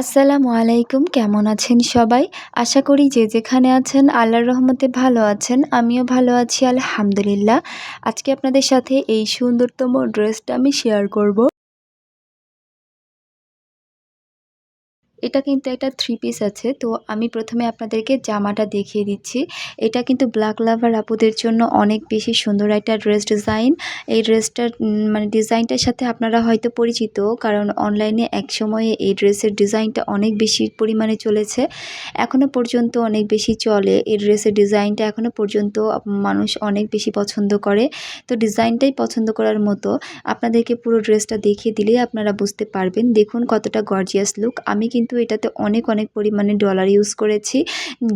আসসালামু আলাইকুম, কেমন আছেন সবাই? আশা করি যে যেখানে আছেন আল্লাহর রহমতে ভালো আছেন, আমিও ভালো আছি, আলহামদুলিল্লাহ। আজকে আপনাদের সাথে এই সুন্দরতম ড্রেসটা আমি শেয়ার করব। এটা কিন্তু একটা থ্রি পিস আছে। তো আমি প্রথমে আপনাদেরকে জামাটা দেখিয়ে দিচ্ছি। এটা কিন্তু ব্ল্যাক লাভার আপুদের জন্য অনেক বেশি সুন্দর একটা ড্রেস ডিজাইন এই ড্রেসটার মানে ডিজাইনটার সাথে আপনারা হয়তো পরিচিত, কারণ অনলাইনে এক সময়ে এই ড্রেসের ডিজাইনটা অনেক বেশি পরিমাণে চলেছে। এখনও পর্যন্ত অনেক বেশি চলে। এই ড্রেসের ডিজাইনটা এখনও পর্যন্ত মানুষ অনেক বেশি পছন্দ করে। তো ডিজাইনটাই পছন্দ করার মতো। আপনাদেরকে পুরো ড্রেসটা দেখিয়ে দিলেই আপনারা বুঝতে পারবেন। দেখুন কতটা গর্জিয়াস লুক আমি কিন্তু কিন্তু এটাতে অনেক অনেক পরিমাণে ডলার ইউজ করেছি।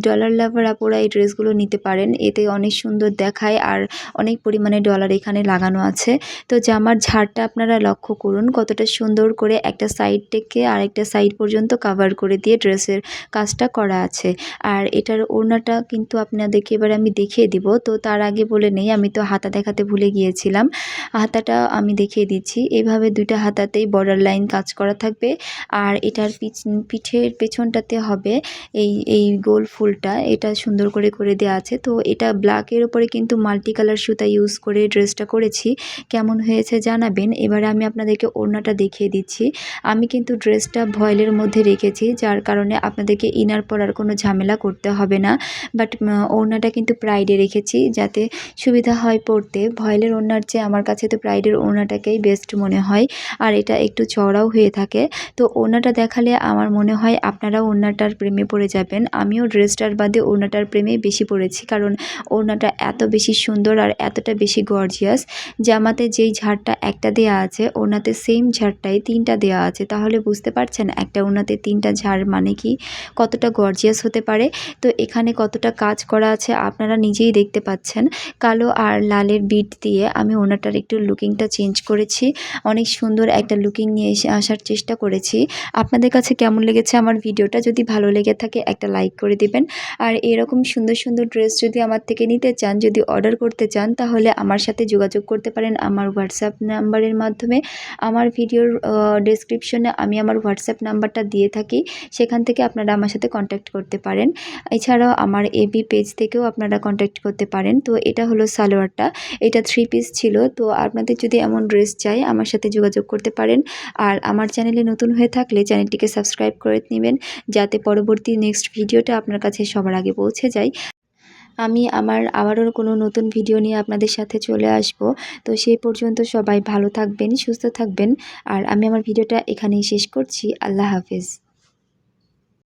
ডলার লাভার আপনারা এই ড্রেসগুলো নিতে পারেন, এতে অনেক সুন্দর দেখায় আর অনেক পরিমাণে ডলার এখানে লাগানো আছে। তো জামার ঝাড়টা আপনারা লক্ষ্য করুন, কতটা সুন্দর করে একটা সাইড থেকে আরেকটা সাইড পর্যন্ত কাভার করে দিয়ে ড্রেসের কাজটা করা আছে। আর এটার ওড়নাটা কিন্তু আপনাদেরকে এবার আমি দেখিয়ে দিব। তো তার আগে বলে নেই, আমি তো হাতা দেখাতে ভুলে গিয়েছিলাম। হাতাটা আমি দেখিয়ে দিচ্ছি। এভাবে দুইটা হাতাতেই বর্ডার লাইন কাজ করা থাকবে। আর এটার পিছ পিঠের পেছনটাতে হবে এই এই গোল ফুলটা। এটা সুন্দর করে করে দেওয়া আছে। তো এটা ব্ল্যাকের ওপরে কিন্তু মাল্টি কালার সুতা ইউজ করে ড্রেসটা করেছি। কেমন হয়েছে জানাবেন। এবারে আমি আপনাদেরকে ওড়নাটা দেখিয়ে দিচ্ছি। আমি কিন্তু ড্রেসটা ভয়েলের মধ্যে রেখেছি, যার কারণে আপনাদেরকে ইনার পরার কোনো ঝামেলা করতে হবে না। বাট ওড়নাটা কিন্তু প্রাইডে রেখেছি, যাতে সুবিধা হয় পড়তে ভয়েলের ওড়নার চেয়ে আমার কাছে তো প্রাইডের ওড়নাটাকেই বেস্ট মনে হয়। আর এটা একটু চওড়াও হয়ে থাকে। তো ওড়নাটা দেখালে আমার মনে হয় আপনারাও ওড়নাটার প্রেমে পড়ে যাবেন। আমিও ড্রেসটার বাদে ওড়নাটার প্রেমে বেশি পড়েছি কারণ ওড়নাটা এত বেশি সুন্দর আর এতটা বেশি গর্জিয়াস। জামাতে যেই ঝাড়টা একটা দেয়া আছে, ওড়নাতে সেম ঝাড়টাই তিনটা দেওয়া আছে। তাহলে বুঝতে পারছেন একটা ওড়নাতে তিনটা ঝাড় মানে কি? কতটা গর্জিয়াস হতে পারে? তো এখানে কতটা কাজ করা আছে আপনারা নিজেই দেখতে পাচ্ছেন। কালো আর লালের বিট দিয়ে আমি ওনাটার একটু লুকিংটা চেঞ্জ করেছি। অনেক সুন্দর একটা লুকিং নিয়ে এসে আসার চেষ্টা করেছি। আপনাদের কাছে কেমন লেগেছে আমার ভিডিওটা। যদি ভালো লেগে থাকে একটা লাইক করে দিবেন। আর এরকম সুন্দর সুন্দর ড্রেস যদি আমার থেকে নিতে চান, যদি অর্ডার করতে চান, তাহলে আমার সাথে যোগাযোগ করতে পারেন আমার হোয়াটসঅ্যাপ নাম্বারের মাধ্যমে। আমার ভিডিওর ডেসক্রিপশনে আমি আমার হোয়াটসঅ্যাপ নাম্বারটা দিয়ে থাকি। সেখান থেকে আপনারা আমার সাথে কন্ট্যাক্ট করতে পারেন। এছাড়াও আমার এবি পেজ থেকেও আপনারা কন্ট্যাক্ট করতে পারেন। তো এটা হলো সালোয়ারটা। এটা থ্রি পিস ছিল। তো আপনাদের যদি এমন ড্রেস চাই, আমার সাথে যোগাযোগ করতে পারেন। আর আমার চ্যানেলে নতুন হয়ে থাকলে চ্যানেলটিকে সাবস্ক্রাইব সাবস্ক্রাইব করে নেবেন, যাতে পরবর্তী নেক্সট ভিডিওটা আপনার কাছে সবার আগে পৌঁছে যায়। আমি আমার আবারও কোনো নতুন ভিডিও নিয়ে আপনাদের সাথে চলে আসব। তো সেই পর্যন্ত সবাই ভালো থাকবেন, সুস্থ থাকবেন। আর আমি আমার ভিডিওটা এখানেই শেষ করছি। আল্লাহ হাফেজ।